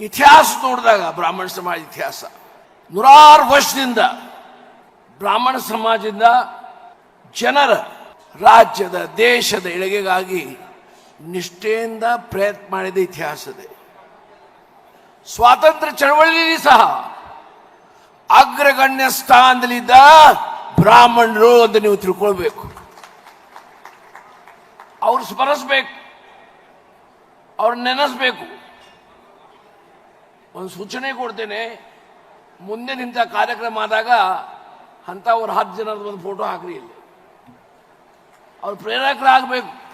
ಇತಿಹಾಸ ನೋಡಿದಾಗ ಬ್ರಾಹ್ಮಣ ಸಮಾಜ ಇತಿಹಾಸ. ನೂರಾರು ವರ್ಷದಿಂದ ಬ್ರಾಹ್ಮಣ ಸಮಾಜದಿಂದ ಜನರ ರಾಜ್ಯದ, ದೇಶದ ಏಳಿಗೆಗಾಗಿ ನಿಷ್ಠೆಯಿಂದ ಪ್ರಯತ್ನ ಮಾಡಿದ ಇತಿಹಾಸ ಇದೆ. ಸ್ವಾತಂತ್ರ್ಯ ಚಳವಳಿಯಲ್ಲಿ ಸಹ ಅಗ್ರಗಣ್ಯ ಸ್ಥಾನದಲ್ಲಿದ್ದ ಬ್ರಾಹ್ಮಣರು ಅಂತ ನೀವು ತಿಳ್ಕೊಳ್ಬೇಕು. ಅವ್ರು ಸ್ಮರಿಸ್ಬೇಕು. ಅವ್ರು ನೆನೆಸ್ಬೇಕು. ಒಂದು ಸೂಚನೆ ಕೊಡ್ತೇನೆ. ಮುಂದೆ ನಿಂತ ಕಾರ್ಯಕ್ರಮ ಆದಾಗ ಅಂಥವ್ರು ಹತ್ತು ಜನದ ಒಂದು ಫೋಟೋ ಹಾಕ್ರಿ ಇಲ್ಲಿ. ಅವ್ರು ಪ್ರೇರಕರಾಗಬೇಕು.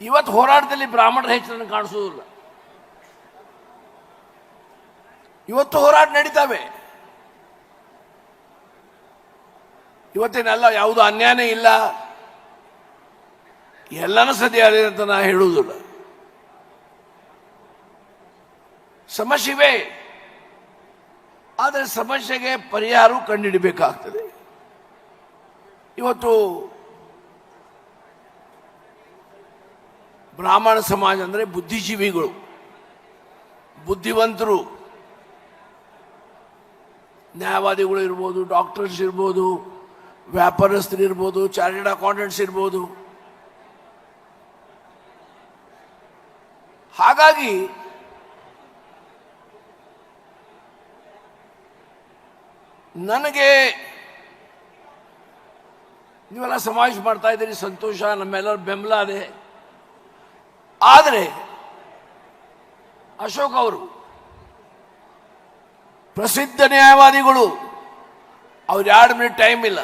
ಇವತ್ತು ಹೋರಾಟದಲ್ಲಿ ಬ್ರಾಹ್ಮಣರ ಹೆಚ್ಚಿನ ಕಾಣಿಸೋದಿಲ್ಲ. ಇವತ್ತು ಹೋರಾಟ ನಡೀತಾವೆ. ಇವತ್ತೇನೆಲ್ಲ, ಯಾವುದು ಅನ್ಯಾಯನೇ ಇಲ್ಲ. ಎಲ್ಲನೂ ಸದ್ಯ ಅಂತ ನಾ ಹೇಳುವುದಿಲ್ಲ. ಸಮಸ್ಯೆ ಇವೆ ಆದರೆ ಸಮಸ್ಯೆಗೆ ಪರಿಹಾರ ಕಂಡುಹಿಡಬೇಕಾಗ್ತದೆ ಇವತ್ತು ಬ್ರಾಹ್ಮಣ ಸಮಾಜ ಅಂದರೆ ಬುದ್ಧಿಜೀವಿಗಳು, ಬುದ್ಧಿವಂತರು, ನ್ಯಾಯವಾದಿಗಳು ಇರ್ಬೋದು, ಡಾಕ್ಟರ್ಸ್ ಇರ್ಬೋದು, ವ್ಯಾಪಾರಸ್ಥರು ಇರ್ಬೋದು ಚಾರ್ಟೆಡ್ ಅಕೌಂಟೆಂಟ್ಸ್ ಇರ್ಬೋದು. ಹಾಗಾಗಿ ನನಗೆ ನೀವೆಲ್ಲ ಸಮಾವೇಶ ಮಾಡ್ತಾ ಇದ್ದೀರಿ, ಸಂತೋಷ, ನಮ್ಮೆಲ್ಲರ ಬೆಂಬಲ ಅದೇ. ಆದರೆ ಅಶೋಕ್ ಅವರು ಪ್ರಸಿದ್ಧ ನ್ಯಾಯವಾದಿಗಳು, ಅವ್ರು ಎರಡು ಮಿನಿಟ್ ಟೈಮ್ ಇಲ್ಲ.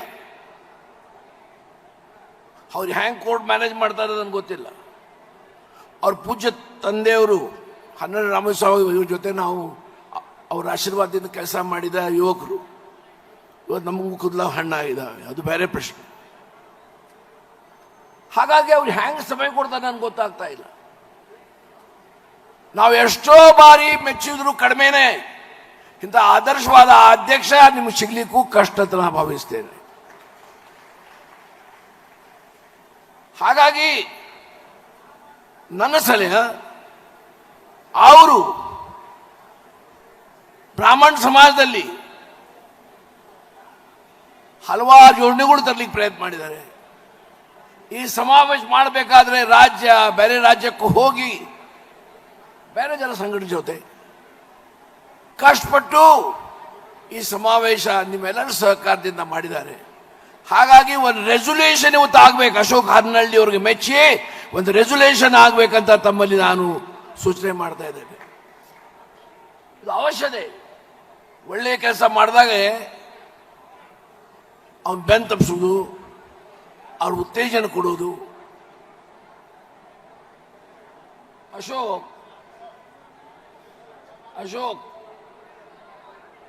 ಅವ್ರು ಹ್ಯಾಂಗ್ ಕೋರ್ಟ್ ಮ್ಯಾನೇಜ್ ಮಾಡ್ತಾರೆ ನನಗೆ ಗೊತ್ತಿಲ್ಲ. ಅವ್ರ ಪೂಜ್ಯ ತಂದೆಯವರು ಹನ್ನೆರಡು ರಾಮಸ್ವಾಮಿ ಇವ್ರ ಜೊತೆ ನಾವು ಅವ್ರ ಆಶೀರ್ವಾದದಿಂದ ಕೆಲಸ ಮಾಡಿದ ಯುವಕರು. ಇವತ್ತು ನಮಗೂ ಹಣ್ಣ ಹಣ್ಣಾಗಿದ್ದಾವೆ ಅದು ಬೇರೆ ಪ್ರಶ್ನೆ. ಹಾಗಾಗಿ ಅವ್ರು ಹ್ಯಾಂಗ್ ಸಮಯ ಕೊಡ್ತಾರೆ ನನಗೆ ಗೊತ್ತಾಗ್ತಾ ಇಲ್ಲ. ನಾವು ಎಷ್ಟೋ ಬಾರಿ ಮೆಚ್ಚಿದ್ರು ಕಡಿಮೆನೆ. ಇಂಥ ಆದರ್ಶವಾದ ಅಧ್ಯಕ್ಷ ನಿಮ್ಗೆ ಸಿಗ್ಲಿಕ್ಕೂ ಕಷ್ಟ ಅಂತ ನಾನು ಭಾವಿಸ್ತೇನೆ. ಹಾಗಾಗಿ ನನ್ನ ಸಲಹೆ, ಅವರು ಬ್ರಾಹ್ಮಣ ಸಮಾಜದಲ್ಲಿ ಹಲವಾರು ಯೋಜನೆಗಳು ತರಲಿಕ್ಕೆ ಪ್ರಯತ್ನ ಮಾಡಿದ್ದಾರೆ. ಈ ಸಮಾವೇಶ ಮಾಡಬೇಕಾದ್ರೆ ರಾಜ್ಯ, ಬೇರೆ ರಾಜ್ಯಕ್ಕೂ ಹೋಗಿ ಬೇರೆ ಜನ ಸಂಘಟನೆ ಜೊತೆ ಕಷ್ಟಪಟ್ಟು ಈ ಸಮಾವೇಶ ನಿಮ್ಮೆಲ್ಲರ ಸಹಕಾರದಿಂದ ಮಾಡಿದ್ದಾರೆ. ಹಾಗಾಗಿ ಒಂದು ರೆಸೊಲ್ಯೂಷನ್ ಇವತ್ತು ಆಗ್ಬೇಕು. ಅಶೋಕ್ ಹರ್ನಳ್ಳಿ ಅವ್ರಿಗೆ ಮೆಚ್ಚಿ ಒಂದು ರೆಸೊಲ್ಯೂಷನ್ ಆಗ್ಬೇಕಂತ ತಮ್ಮಲ್ಲಿ ನಾನು ಸೂಚನೆ ಮಾಡ್ತಾ ಇದ್ದೇನೆ. ಇದು ಅವಶ್ಯತೆ. ಒಳ್ಳೆಯ ಕೆಲಸ ಮಾಡಿದಾಗ ಅವನ್ ಬೆನ್ ತಪ್ಪಿಸೋದು ಅವ್ರ ಉತ್ತೇಜನ ಕೊಡೋದು. ಅಶೋಕ್ ಅಶೋಕ್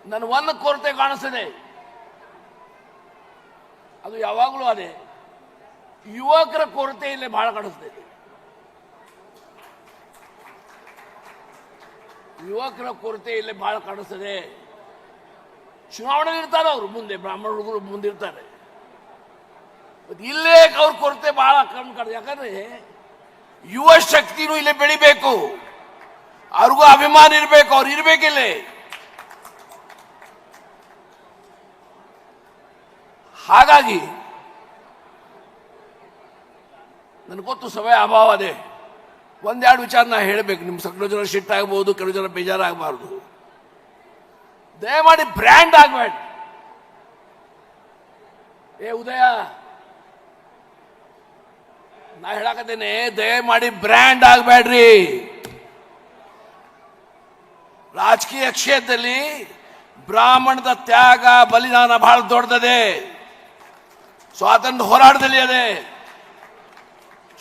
ನನ್ನ ಒಂದು ಕೊರತೆ ಕಾಣಿಸ್ತದೆ. ಅದು ಯಾವಾಗಲೂ ಅದೇ. ಯುವಕರ ಕೊರತೆ ಇಲ್ಲಿ ಬಹಳ ಕಾಣಿಸ್ತದೆ. ಯುವಕರ ಕೊರತೆ ಇಲ್ಲಿ ಬಹಳ ಕಾಣಿಸ್ತದೆ. ಚುನಾವಣೆ ಇರ್ತಾರೆ ಅವರು, ಮುಂದೆ ಬ್ರಾಹ್ಮಣ ಹುಡುಗರು ಮುಂದಿರ್ತಾರೆ ಇಲ್ಲೇ ಅವ್ರ ಕೊರತೆ ಬಹಳ ಕಣ್ ಕಾಣ. ಯಾಕಂದ್ರೆ ಯುವ ಶಕ್ತಿನೂ ಇಲ್ಲೇ ಬೆಳಿಬೇಕು. ಅವ್ರಿಗೂ ಅಭಿಮಾನ ಇರಬೇಕು, ಅವ್ರು ಇರ್ಬೇಕಿಲ್ಲೇ ಹಾಗಾಗಿ ನನಗೆ ಗೊತ್ತು ಸಮಯ ಅಭಾವ ಅದೇ. ಒಂದೆರಡು ವಿಚಾರ ನಾ ಹೇಳಬೇಕು. ನಿಮ್ಮ ಸಕಲ ಜನ ಶಿಟ್ ಆಗ್ಬೋದು, ಕೆಲವು ಜನ ಬೇಜಾರಾಗಬಾರ್ದು. ದಯಮಾಡಿ ಬ್ರ್ಯಾಂಡ್ ಆಗಬೇಡಿ. ಏ ಉದಯ, ನಾ ಹೇಳಕತ್ತೇನೆ, ದಯಮಾಡಿ ಬ್ರ್ಯಾಂಡ್ ಆಗಬೇಡ್ರಿ. ರಾಜಕೀಯ ಕ್ಷೇತ್ರದಲ್ಲಿ ಬ್ರಾಹ್ಮಣದ ತ್ಯಾಗ, ಬಲಿದಾನ ಬಹಳ ದೊಡ್ಡದಿದೆ ಸ್ವಾತಂತ್ರ್ಯ ಹೋರಾಟದಲ್ಲಿ ಅದೇ.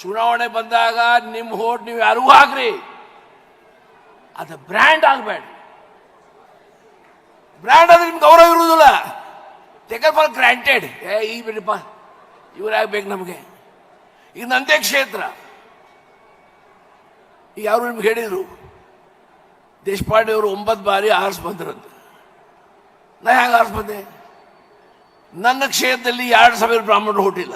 ಚುನಾವಣೆ ಬಂದಾಗ ನಿಮ್ಮ ಹೋಟ್ ನೀವು ಯಾರಿಗೂ ಹಾಕ್ರಿ. ಅದು ಬ್ರ್ಯಾಂಡ್ ಆಗಬೇಡ ಬ್ರ್ಯಾಂಡ್ ಆದ್ರೆ ನಿಮ್ಗೆ ಗೌರವ ಇರುವುದಿಲ್ಲ. ಟೇಕರ್ ಫಾರ್ ಗ್ರಾಂಟೆಡ್ ಏ, ಈ ಬಿಡಪ್ಪ ಇವರಾಗಬೇಕು ನಮಗೆ. ಈಗ ನಂದೇ ಕ್ಷೇತ್ರ. ಈಗ ಯಾರು ನಿಮ್ಗೆ ಹೇಳಿದ್ರು, ದೇಶಪಾಂಡೆ ಅವರು ಒಂಬತ್ತು ಬಾರಿ ಆರಿಸ್ ಬಂದ್ರಂತೆ ನಾ ಹ್ಯಾಂಗ ಆರಿಸ್ ಬಂದೆ? ನನ್ನ ಕ್ಷೇತ್ರದಲ್ಲಿ ಎರಡು ಸಾವಿರ ಬ್ರಾಹ್ಮಣರು ಹುಟ್ಟಿಲ್ಲ.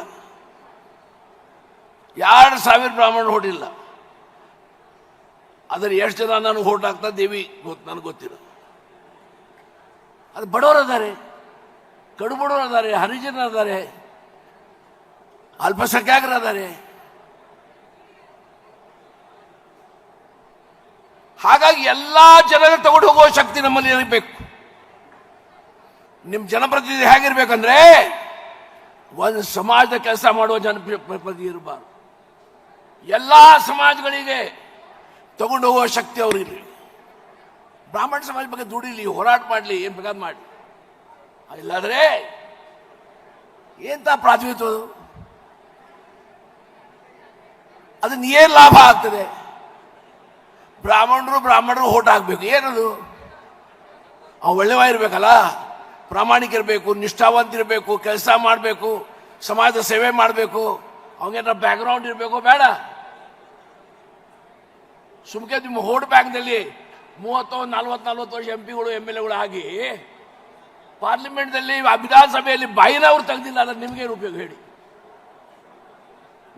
ಎರಡು ಸಾವಿರ ಬ್ರಾಹ್ಮಣರು ಹುಟ್ಟಿಲ್ಲ. ಆದರೆ ಎಷ್ಟು ಜನ ನಾನು ಹೋಟ್ ಹಾಕ್ತಾ ದೇವಿ ಗೊತ್ತು ನನಗೆ ಗೊತ್ತಿಲ್ಲ. ಅದು ಬಡವರು ಅದಾರೆ ಕಡು ಬಡವರು ಅದಾರೆ ಹರಿಜನ ಅದಾರೆ ಅಲ್ಪಸಂಖ್ಯಾತರು ಅದಾರೆ ಹಾಗಾಗಿ ಎಲ್ಲಾ ಜನರ ತಗೊಂಡು ಹೋಗುವ ಶಕ್ತಿ ನಮ್ಮಲ್ಲಿ ಇರಬೇಕು. ನಿಮ್ಮ ಜನಪ್ರತಿನಿಧಿ ಹೇಗಿರ್ಬೇಕಂದ್ರೆ, ಒಂದು ಸಮಾಜದ ಕೆಲಸ ಮಾಡುವ ಜನಪ್ರತಿನಿಧಿ ಇರಬಾರ್ದು. ಎಲ್ಲ ಸಮಾಜಗಳಿಗೆ ತಗೊಂಡು ಹೋಗುವ ಶಕ್ತಿ ಅವ್ರಿರ್ಲಿ ಬ್ರಾಹ್ಮಣ ಸಮಾಜ ಬಗ್ಗೆ ದುಡಿಲಿ, ಹೋರಾಟ ಮಾಡಲಿ, ಏನು ಬೇಕಾದ್ ಮಾಡಿ ಇಲ್ಲಾದ್ರೆ ಎಂತ ಪ್ರಾಥಮಿಕ ಅದು? ಏನು ಲಾಭ ಆಗ್ತದೆ? ಬ್ರಾಹ್ಮಣರು ಬ್ರಾಹ್ಮಣರು ಓಟ್ ಹಾಕ್ಬೇಕು. ಏನದು? ಅವ್ ಒಳ್ಳೆವ ಇರಬೇಕಲ್ಲ ಪ್ರಾಮಾಣಿಕ ಇರಬೇಕು ನಿಷ್ಠಾವಂತ ಇರಬೇಕು ಕೆಲಸ ಮಾಡಬೇಕು, ಸಮಾಜದ ಸೇವೆ ಮಾಡಬೇಕು. ಅವನಿಗೆ ಬ್ಯಾಕ್ಗ್ರೌಂಡ್ ಇರಬೇಕು ಬೇಡ. ಸುಮ್ಕೆ ನಿಮ್ಮ ಹೋಟ್ ಬ್ಯಾಂಕ್ನಲ್ಲಿ ಮೂವತ್ತು, ನಲ್ವತ್ತು ನಲ್ವತ್ತು ವರ್ಷ ಎಂ ಪಿಗಳು ಎಂ ಎಲ್ ಎಗಳು ಆಗಿ ಪಾರ್ಲಿಮೆಂಟ್ದಲ್ಲಿ ವಿಧಾನಸಭೆಯಲ್ಲಿ ಬಾಯಿನವ್ರು ತೆಗೆದಿಲ್ಲ ಅಂದ್ರೆ ನಿಮಗೆ ಉಪಯೋಗ ಹೇಳಿ?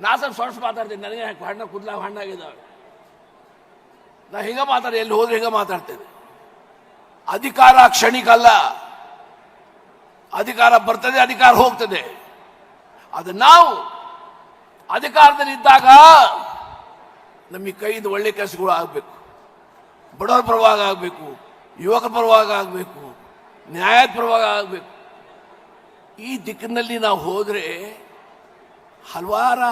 ನಾ ಸ್ವಲ್ಪ ಸೊಡ್ಸ್ ಮಾತಾಡ್ತೀನಿ, ನನಗೆ ಹಣ್ಣ ಕುದ್ಲಾಗ ಹಣ್ಣಾಗಿದ್ದಾವೆ ನಾ ಹಿಂಗ ಮಾತಾಡಿ ಎಲ್ಲಿ ಹೋದ್ರೆ ಹಿಂಗೆ ಮಾತಾಡ್ತೇನೆ? ಅಧಿಕಾರ ಕ್ಷಣಿಕ ಅಲ್ಲ ಅಧಿಕಾರ ಬರ್ತದೆ, ಅಧಿಕಾರ ಹೋಗ್ತದೆ. ಅದು ನಾವು ಅಧಿಕಾರದಲ್ಲಿ ಇದ್ದಾಗ ನಮಗೆ ಕೈಯಿಂದ ಒಳ್ಳೆ ಕೆಲಸಗಳು ಆಗಬೇಕು. ಬಡವರ ಪರವಾಗಿ ಆಗಬೇಕು, ಯುವಕರ ಪರವಾಗಿ ಆಗಬೇಕು, ನ್ಯಾಯದ ಪರವಾಗಿ ಆಗಬೇಕು. ಈ ದಿಕ್ಕಿನಲ್ಲಿ ನಾವು ಹೋದರೆ ಹಲವಾರು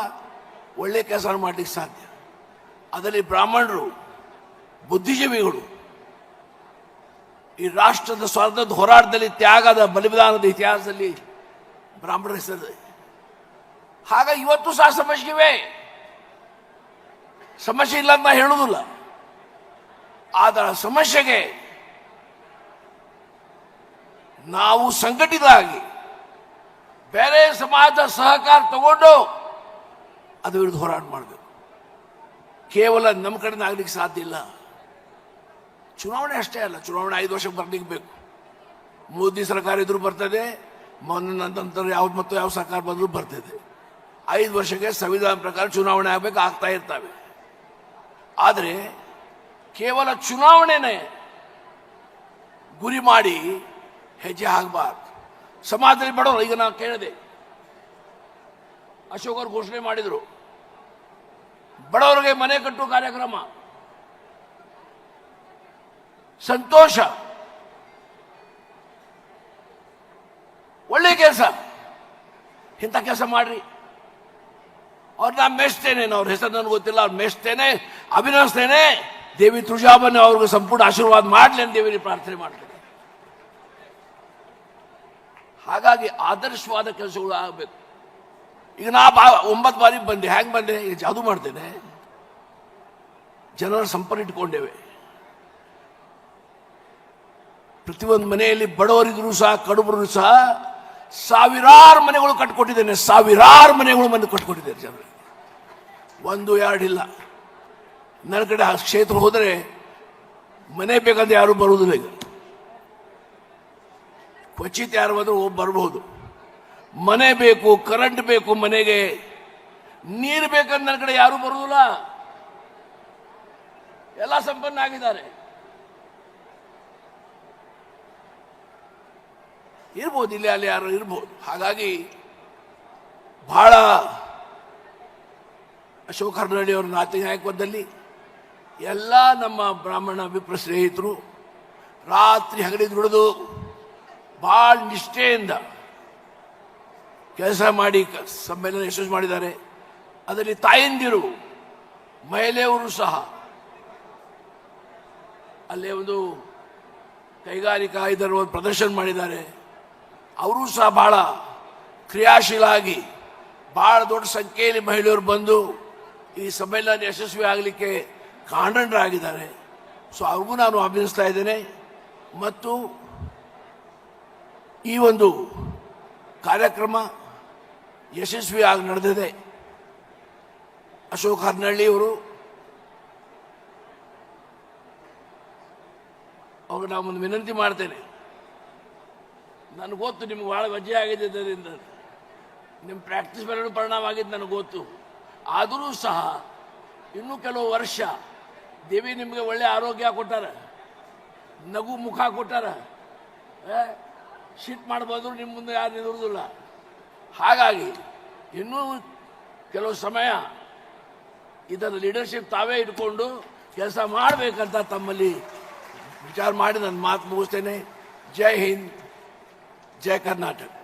ಒಳ್ಳೆ ಕೆಲಸ ಮಾಡಲಿಕ್ಕೆ ಸಾಧ್ಯ. ಅದರಲ್ಲಿ ಬ್ರಾಹ್ಮಣರು, ಬುದ್ಧಿಜೀವಿಗಳು, ಈ ರಾಷ್ಟ್ರದ ಸ್ವಾತಂತ್ರ್ಯದ ಹೋರಾಟದಲ್ಲಿ ತ್ಯಾಗದ ಬಲಿದಾನದ ಇತಿಹಾಸದಲ್ಲಿ ಬ್ರಾಹ್ಮಣರ ಹೆಸರಿದೆ ಹಾಗಾಗಿ ಇವತ್ತು ಸಹ ಸಮಸ್ಯೆ ಇವೆ ಸಮಸ್ಯೆ ಇಲ್ಲ ಅಂತ ಹೇಳುವುದಿಲ್ಲ. ಆದ ಸಮಸ್ಯೆಗೆ ನಾವು ಸಂಘಟಿತರಾಗಿ ಬೇರೆ ಸಮಾಜದ ಸಹಕಾರ ತಗೊಂಡು ಅದು ವಿರುದ್ಧ ಹೋರಾಟ ಮಾಡಬೇಕು. ಕೇವಲ ನಮ್ಮ ಕಡೆಯಿಂದ ಆಗ್ಲಿಕ್ಕೆ ಸಾಧ್ಯ ಇಲ್ಲ. ಚುನಾವಣೆ ಅಷ್ಟೇ ಅಲ್ಲ, ಚುನಾವಣೆ ಐದು ವರ್ಷಕ್ಕೆ ಬರ್ಲಿಕ್ಕೆ ಬೇಕು. ಮೋದಿ ಸರ್ಕಾರ ಇದ್ರೂ ಬರ್ತದೆ, ಮೊನ್ನೆ ನಂತರ ಯಾವ ಮತ್ತು ಯಾವ ಸರ್ಕಾರ ಬಂದರೂ ಬರ್ತದೆ. ಐದು ವರ್ಷಕ್ಕೆ ಸಂವಿಧಾನ ಪ್ರಕಾರ ಚುನಾವಣೆ ಆಗಬೇಕು, ಆಗ್ತಾ ಇರ್ತವೆ. ಆದರೆ ಕೇವಲ ಚುನಾವಣೆನೇ ಗುರಿ ಮಾಡಿ ಹೆಜ್ಜೆ ಆಗಬಾರ್ದು ಸಮಾಜದಲ್ಲಿ ಬಡವರು, ಈಗ ನಾನು ಕೇಳಿದೆ. ಅಶೋಕ್ ಅವರು ಘೋಷಣೆ ಮಾಡಿದರು. ಬಡವರಿಗೆ ಮನೆ ಕಟ್ಟುವ ಕಾರ್ಯಕ್ರಮ. ಸಂತೋಷ. ಒಳ್ಳೆ ಕೆಲಸ. ಇಂಥ ಕೆಲಸ ಮಾಡ್ರಿ. ಅವ್ರನ್ನ ಮೆಚ್ತೇನೆ, ಅವ್ರ ಹೆಸರು ನನಗೆ ಗೊತ್ತಿಲ್ಲ ಅವ್ರು ಮೆಚ್ತೇನೆ ಅಭಿನಯಿಸ್ತೇನೆ ದೇವಿ ತುಳಜಾಬನ್ ಅವ್ರಿಗೆ ಸಂಪೂರ್ಣ ಆಶೀರ್ವಾದ ಮಾಡಲಿ ಅಂತ ದೇವಿ ಪ್ರಾರ್ಥನೆ ಮಾಡ್ತೇನೆ ಹಾಗಾಗಿ ಆದರ್ಶವಾದ ಕೆಲಸಗಳು ಆಗಬೇಕು. ಈಗ ನಾ ಬಾ ಒಂಬತ್ತು ಬಾರಿ ಬಂದೆ. ಹ್ಯಾಂಗೆ ಬಂದೆ? ಈಗ ಜಾದು ಮಾಡ್ತೇನೆ. ಜನರ ಸಂಪರ್ಕ ಇಟ್ಕೊಂಡೇವೆ. ಪ್ರತಿಯೊಂದು ಮನೆಯಲ್ಲಿ ಬಡವರಿದ್ರು ಸಹ, ಕಡುಬರು ಸಹ, ಸಾವಿರಾರು ಮನೆಗಳು ಕಟ್ಕೊಟ್ಟಿದ್ದೇನೆ. ಸಾವಿರಾರು ಮನೆಗಳು ಮಂದಿ ಕಟ್ಕೊಟ್ಟಿದ್ದಾರೆ ಜನರು. ಒಂದು, ಎರಡು ಇಲ್ಲ. ನನ್ನ ಕಡೆ ಆ ಕ್ಷೇತ್ರ ಹೋದರೆ ಮನೆ ಬೇಕಂತ ಯಾರು ಬರುವುದಿಲ್ಲ ಈಗ. ಕ್ವಚಿತ್ ಯಾರು ಬಂದರೂ ಬರಬಹುದು. ಮನೆ ಬೇಕು ಕರೆಂಟ್ ಬೇಕು ಮನೆಗೆ, ನೀರು ಬೇಕಂತ ನನ್ನ ಕಡೆ ಯಾರು ಬರುವುದಿಲ್ಲ. ಎಲ್ಲ ಸಂಪನ್ನ ಆಗಿದ್ದಾರೆ. ಇರ್ಬೋದು, ಇಲ್ಲಿ ಅಲ್ಲಿ ಯಾರು ಇರ್ಬೋದು. ಹಾಗಾಗಿ ಬಹಳ ಅಶೋಕ್ ಹರ್ನಳ್ಳಿ ಅವರ ನಾತಿ ನಾಯಕತ್ವದಲ್ಲಿ ಎಲ್ಲ ನಮ್ಮ ಬ್ರಾಹ್ಮಣ ವಿಪ್ರ ಸ್ನೇಹಿತರು ರಾತ್ರಿ ಹಗಲಿ ಬಿಡೋದು ಭಾಳ ನಿಷ್ಠೆಯಿಂದ ಕೆಲಸ ಮಾಡಿ ಸಮ್ಮೇಳನ ಯಶಸ್ವಿ ಮಾಡಿದ್ದಾರೆ. ಅದರಲ್ಲಿ ತಾಯಂದಿರು, ಮಹಿಳೆಯವರು ಸಹ. ಅಲ್ಲೇ ಒಂದು ಕೈಗಾರಿಕಾ ಇದರ ಒಂದು ಪ್ರದರ್ಶನ ಮಾಡಿದ್ದಾರೆ. ಅವರು ಸಹ ಬಹಳ ಕ್ರಿಯಾಶೀಲಾಗಿ ಭಾಳ ದೊಡ್ಡ ಸಂಖ್ಯೆಯಲ್ಲಿ ಮಹಿಳೆಯರು ಬಂದು ಈ ಸಮ್ಮೇಳನ ಯಶಸ್ವಿ ಆಗಲಿಕ್ಕೆ ಕಾರಣರಾಗಿದ್ದಾರೆ ಸೊ ಅವ್ರಿಗೂ ನಾನು ಅಭಿನಯಿಸ್ತಾ ಇದ್ದೇನೆ. ಮತ್ತು ಈ ಒಂದು ಕಾರ್ಯಕ್ರಮ ಯಶಸ್ವಿಯಾಗಿ ನಡೆದಿದೆ. ಅಶೋಕ್ ಹರ್ನಳ್ಳಿಯವರು ಅವರು ನಾವೊಂದು ವಿನಂತಿ ಮಾಡ್ತೇನೆ. ನನಗೆ ಗೊತ್ತು, ನಿಮ್ಗೆ ಭಾಳ ವಜ್ಜೆ ಆಗಿದೆ ಇದರಿಂದ ನಿಮ್ಮ ಪ್ರಾಕ್ಟೀಸ್ ಮೇಲೆ ಪರಿಣಾಮ ಆಗಿದ್ದು ನನಗೆ ಗೊತ್ತು. ಆದರೂ ಸಹ, ಇನ್ನೂ ಕೆಲವು ವರ್ಷ ದೇವಿ ನಿಮಗೆ ಒಳ್ಳೆ ಆರೋಗ್ಯ ಕೊಟ್ಟಾರ. ನಗು ಮುಖ ಕೊಟ್ಟಾರ. ಶಿಟ್ ಮಾಡ್ಬೋದ್ರು ನಿಮ್ಮ ಮುಂದೆ ಯಾರು ನಿಲ್ಲುವುದಿಲ್ಲ. ಹಾಗಾಗಿ ಇನ್ನೂ ಕೆಲವು ಸಮಯ ಇದರ ಲೀಡರ್ಶಿಪ್ ತಾವೇ ಇಟ್ಕೊಂಡು ಕೆಲಸ ಮಾಡಬೇಕಂತ ತಮ್ಮಲ್ಲಿ ವಿಚಾರ ಮಾಡಿ ನನ್ನ ಮಾತು ಮುಗಿಸ್ತೇನೆ. ಜೈ ಹಿಂದ್, ಜೈ ಕರ್ನಾಟಕ.